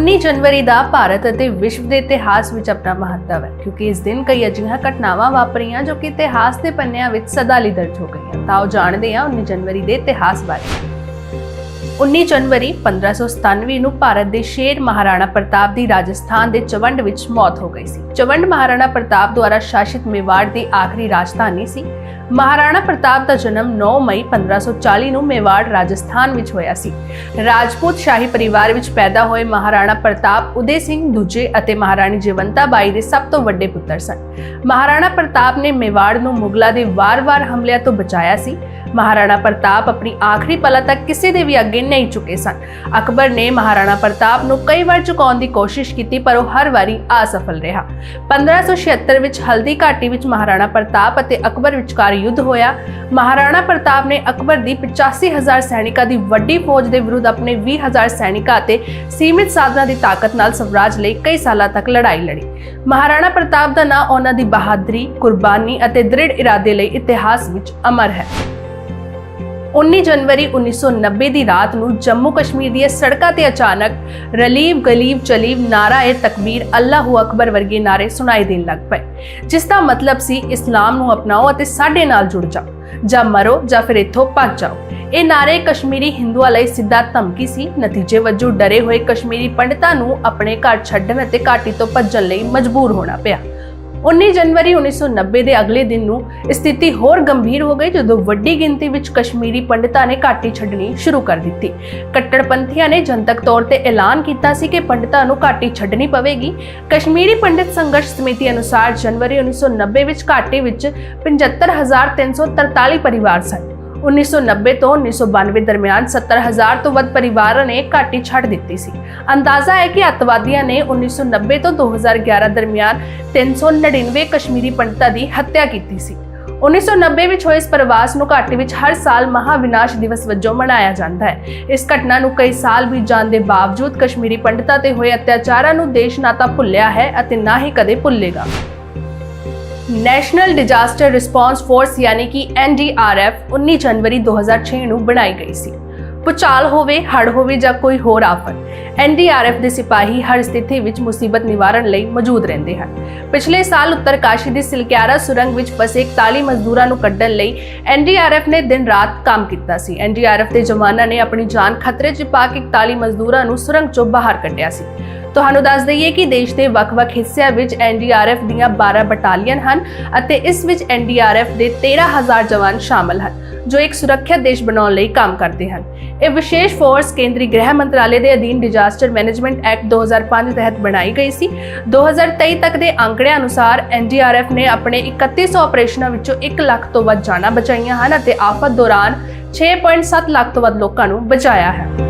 19 ਜਨਵਰੀ ਦਾ ਭਾਰਤ ਅਤੇ ਵਿਸ਼ਵ ਦੇ ਇਤਿਹਾਸ ਵਿੱਚ ਆਪਣਾ ਮਹੱਤਵ ਹੈ, ਕਿਉਂਕਿ ਇਸ ਦਿਨ ਕਈ ਅਜਿਹੀਆਂ ਘਟਨਾਵਾਂ ਵਾਪਰੀਆਂ ਜੋ ਕਿ ਇਤਿਹਾਸ ਦੇ ਪੰਨਿਆਂ ਵਿੱਚ ਸਦਾ ਲਈ ਦਰਜ ਹੋ ਗਈਆਂ। ਤਾਂ ਉਹ ਜਾਣਦੇ ਹਾਂ 19 ਜਨਵਰੀ ਦੇ ਇਤਿਹਾਸ ਬਾਰੇ। 19 ਜਨਵਰੀ 1597 ਨੂੰ ਭਾਰਤ ਦੇ ਸ਼ੇਰ ਮਹਾਰਾਣਾ ਪ੍ਰਤਾਪ ਦੀ ਰਾਜਸਥਾਨ ਦੇ ਚਵੰਡ ਵਿੱਚ ਮੌਤ ਹੋ ਗਈ ਸੀ। ਚਵੰਡ ਮਹਾਰਾਣਾ ਪ੍ਰਤਾਪ ਦੁਆਰਾ ਸ਼ਾਸਿਤ ਮੇਵਾੜ ਦੀ ਆਖਰੀ ਰਾਜਧਾਨੀ ਸੀ। ਮਹਾਰਾਣਾ ਪ੍ਰਤਾਪ ਦਾ ਜਨਮ 9 ਮਈ 1540 ਨੂੰ ਮੇਵਾੜ ਰਾਜਸਥਾਨ ਵਿੱਚ ਹੋਇਆ ਸੀ। ਰਾਜਪੂਤ ਸ਼ਾਹੀ ਪਰਿਵਾਰ ਵਿੱਚ ਪੈਦਾ ਹੋਏ ਮਹਾਰਾਣਾ ਪ੍ਰਤਾਪ ਉਦੇ ਸਿੰਘ ਦੂਜੇ ਅਤੇ ਮਹਾਰਾਣੀ ਜਵੰਤਾ ਬਾਈ ਦੇ ਸਭ ਤੋਂ ਵੱਡੇ ਪੁੱਤਰ ਸਨ। ਮਹਾਰਾਣਾ ਪ੍ਰਤਾਪ ਨੇ ਮੇਵਾੜ ਨੂੰ ਮੁਗਲਾਂ ਦੇ ਵਾਰ-ਵਾਰ ਹਮਲਿਆਂ ਤੋਂ ਬਚਾਇਆ ਸੀ। ਮਹਾਰਾਣਾ ਪ੍ਰਤਾਪ ਆਪਣੀ ਆਖਰੀ ਪਲਾਂ ਤੱਕ ਕਿਸੇ ਦੇ ਵੀ ਅੱਗੇ ਨਹੀਂ ਝੁਕੇ ਸਨ। ਅਕਬਰ ਨੇ ਮਹਾਰਾਣਾ ਪ੍ਰਤਾਪ ਨੂੰ ਕਈ ਵਾਰ ਝੁਕਾਉਣ ਦੀ ਕੋਸ਼ਿਸ਼ ਕੀਤੀ, ਪਰ ਉਹ ਹਰ ਵਾਰੀ ਅਸਫਲ ਰਿਹਾ। 1576 ਵਿੱਚ ਹਲਦੀ ਘਾਟੀ ਵਿੱਚ ਮਹਾਰਾਣਾ ਪ੍ਰਤਾਪ ਅਤੇ ਅਕਬਰ ਵਿਚਕਾਰ ਯੁੱਧ ਹੋਇਆ। ਮਹਾਰਾਣਾ ਪ੍ਰਤਾਪ ਨੇ ਅਕਬਰ ਦੀ 85000 ਸੈਨਿਕਾਂ ਦੀ ਵੱਡੀ ਫੌਜ ਦੇ ਵਿਰੁੱਧ ਆਪਣੇ 20000 ਸੈਨਿਕਾਂ ਅਤੇ ਸੀਮਿਤ ਸਾਧਨਾਂ ਦੀ ਤਾਕਤ ਨਾਲ ਸਵਰਾਜ ਲਈ ਕਈ ਸਾਲਾਂ ਤੱਕ ਲੜਾਈ ਲੜੀ। ਮਹਾਰਾਣਾ ਪ੍ਰਤਾਪ ਦਾ ਨਾਂ ਉਹਨਾਂ ਦੀ ਬਹਾਦਰੀ, ਕੁਰਬਾਨੀ ਅਤੇ ਦ੍ਰਿੜ ਇਰਾਦੇ ਲਈ ਇਤਿਹਾਸ ਵਿੱਚ ਅਮਰ ਹੈ। 19 ਜਨਵਰੀ 1990 ਦੀ ਰਾਤ ਨੂੰ ਜੰਮੂ ਕਸ਼ਮੀਰ ਦੀਆਂ ਸੜਕਾਂ ਤੇ ਅਚਾਨਕ ਰਲੀਵ ਗਲੀਵ ਚਲੀਵ ਨਾਰਾ ਏ ਤਕਬੀਰ ਅੱਲਾਹੂ ਅਕਬਰ ਵਰਗੇ ਨਾਰੇ ਸੁਣਾਈ ਦੇਣ ਲੱਗ ਪਏ। ਜਿਸ ਦਾ ਮਤਲਬ ਸੀ ਇਸਲਾਮ ਨੂੰ ਅਪਣਾਓ ਅਤੇ ਸਾਡੇ ਨਾਲ ਜੁੜ ਜਾਓ, ਜਾਂ ਮਰੋ ਜਾਂ ਫਿਰ ਇੱਥੋਂ ਭੱਜ ਜਾਓ। ਇਹ ਨਾਰੇ ਕਸ਼ਮੀਰੀ ਹਿੰਦੂਆਂ ਲਈ ਸਿੱਧਾ ਧਮਕੀ ਸੀ। ਨਤੀਜੇ ਵਜੋਂ ਡਰੇ ਹੋਏ ਕਸ਼ਮੀਰੀ ਪੰਡਤਾਂ ਨੂੰ ਆਪਣੇ ਘਰ ਛੱਡਣ ਅਤੇ ਘਾਟੀ ਤੋਂ ਭੱਜਣ ਲਈ ਮਜਬੂਰ ਹੋਣਾ ਪਿਆ। 19 ਜਨਵਰੀ 1990 ਦੇ ਅਗਲੇ ਦਿਨ ਨੂੰ ਸਥਿਤੀ ਹੋਰ ਗੰਭੀਰ ਹੋ ਗਈ, ਜਦੋਂ ਵੱਡੀ ਗਿਣਤੀ ਵਿੱਚ ਕਸ਼ਮੀਰੀ ਪੰਡਤਾਂ ਨੇ ਘਾਟੀ ਛੱਡਣੀ ਸ਼ੁਰੂ ਕਰ ਦਿੱਤੀ। ਕੱਟੜਪੰਥੀਆਂ ਨੇ ਜਨਤਕ ਤੌਰ ਤੇ ਐਲਾਨ ਕੀਤਾ ਸੀ ਕਿ ਪੰਡਤਾਂ ਨੂੰ ਘਾਟੀ ਛੱਡਣੀ ਪਵੇਗੀ। ਕਸ਼ਮੀਰੀ ਪੰਡਿਤ ਸੰਘਰਸ਼ ਸਮਿਤੀ ਅਨੁਸਾਰ ਜਨਵਰੀ 1990 ਵਿੱਚ ਘਾਟੀ ਵਿੱਚ 75343 ਪਰਿਵਾਰ ਸਨ। 1990 ਤੋਂ 1992 ਦਰਮਿਆਨ 70000 ਤੋਂ ਵੱਧ ਪਰਿਵਾਰਾਂ ਨੇ ਘਾਟੀ ਛੱਡ ਦਿੱਤੀ ਸੀ। ਅੰਦਾਜ਼ਾ ਹੈ ਕਿ ਅੱਤਵਾਦੀਆਂ ਨੇ 1990 ਤੋਂ 2011 ਦਰਮਿਆਨ 399 ਕਸ਼ਮੀਰੀ ਪੰਡਤਾਂ ਦੀ ਹੱਤਿਆ ਕੀਤੀ ਸੀ। 1990 ਵਿੱਚ ਹੋਏ ਇਸ ਪ੍ਰਵਾਸ ਨੂੰ ਘਾਟੀ ਵਿੱਚ ਹਰ ਸਾਲ ਮਹਾਵਿਨਾਸ਼ ਦਿਵਸ ਵਜੋਂ ਮਨਾਇਆ ਜਾਂਦਾ ਹੈ। ਇਸ ਘਟਨਾ ਨੂੰ ਕਈ ਸਾਲ ਵੀ ਜਾਣ ਦੇ ਬਾਵਜੂਦ ਕਸ਼ਮੀਰੀ ਪੰਡਤਾਂ ਤੇ ਹੋਏ ਅਤਿਆਚਾਰਾਂ ਨੂੰ ਦੇਸ਼ ਨਾ ਤਾਂ ਭੁੱਲਿਆ ਹੈ ਅਤੇ ਨਾ ਹੀ ਕਦੇ ਭੁੱਲੇਗਾ। ਨੈਸ਼ਨਲ ਡਿਜ਼ਾਸਟਰ ਰਿਸਪਾਂਸ ਫੋਰਸ ਯਾਨੀ ਕਿ ਐਨਡੀਆਰਐਫ 19 ਜਨਵਰੀ 2006 ਨੂੰ ਬਣਾਈ ਗਈ ਸੀ। ਪੁਚਾਲ ਹੋਵੇ ਹੜ ਹੋਵੇ ਜਾਂ ਕੋਈ ਹੋਰ ਆਫਤ ਐਨਡੀਆਰਐਫ ਦੇ ਸਿਪਾਹੀ ਹਰ ਸਥਿਤੀ ਵਿੱਚ ਮੁਸੀਬਤ ਨਿਵਾਰਨ ਲਈ ਮੌਜੂਦ ਰਹਿੰਦੇ ਹਨ। ਪਿਛਲੇ ਸਾਲ ਉੱਤਰਕਾਸ਼ੀ ਦੀ ਸਿਲਕਿਆਰਾ ਸੁਰੰਗ ਵਿੱਚ ਫਸੇ 41 ਮਜ਼ਦੂਰਾਂ ਨੂੰ ਕੱਢਣ ਲਈ ਐਨਡੀਆਰਐਫ ਨੇ ਦਿਨ ਰਾਤ ਕੰਮ ਕੀਤਾ ਸੀ। ਐਨਡੀਆਰਐਫ ਦੇ ਜਵਾਨਾਂ ਨੇ ਆਪਣੀ ਜਾਨ ਖਤਰੇ 'ਚ ਪਾ ਕੇ 41 ਮਜ਼ਦੂਰਾਂ ਨੂੰ ਸੁਰੰਗ 'ਚੋਂ ਬਾਹਰ ਕੱਢਿਆ ਸੀ। ਤੁਹਾਨੂੰ ਦੱਸ ਦਈਏ ਕਿ ਦੇਸ਼ ਦੇ ਵੱਖ-ਵੱਖ ਹਿੱਸਿਆਂ ਵਿੱਚ ਐਨਡੀਆਰਐਫ ਦੀਆਂ 12 ਬਟਾਲੀਅਨ ਹਨ ਅਤੇ ਇਸ ਵਿੱਚ ਐਨਡੀਆਰਐਫ ਦੇ 13000 ਜਵਾਨ ਸ਼ਾਮਲ ਹਨ, ਜੋ ਇੱਕ ਸੁਰੱਖਿਅਤ ਦੇਸ਼ ਬਣਾਉਣ ਲਈ ਕੰਮ ਕਰਦੇ ਹਨ। ਇਹ ਵਿਸ਼ੇਸ਼ ਫੋਰਸ ਕੇਂਦਰੀ ਗ੍ਰਹਿ ਮੰਤਰਾਲੇ ਦੇ ਅਧੀਨ ਡਿਜ਼ਾਸਟਰ ਮੈਨੇਜਮੈਂਟ ਐਕਟ 2005 ਤਹਿਤ ਬਣਾਈ ਗਈ ਸੀ। 2023 ਤੱਕ ਦੇ ਅੰਕੜਿਆਂ ਅਨੁਸਾਰ ਐਨਡੀਆਰਐਫ ਨੇ ਆਪਣੇ 3100 ਆਪਰੇਸ਼ਨਾਂ ਵਿੱਚੋਂ 1 ਲੱਖ ਤੋਂ ਵੱਧ ਜਾਨਾਂ ਬਚਾਈਆਂ ਹਨ ਅਤੇ ਆਫਤ ਦੌਰਾਨ 6.7 ਲੱਖ ਤੋਂ ਵੱਧ ਲੋਕਾਂ ਨੂੰ ਬਚਾਇਆ ਹੈ।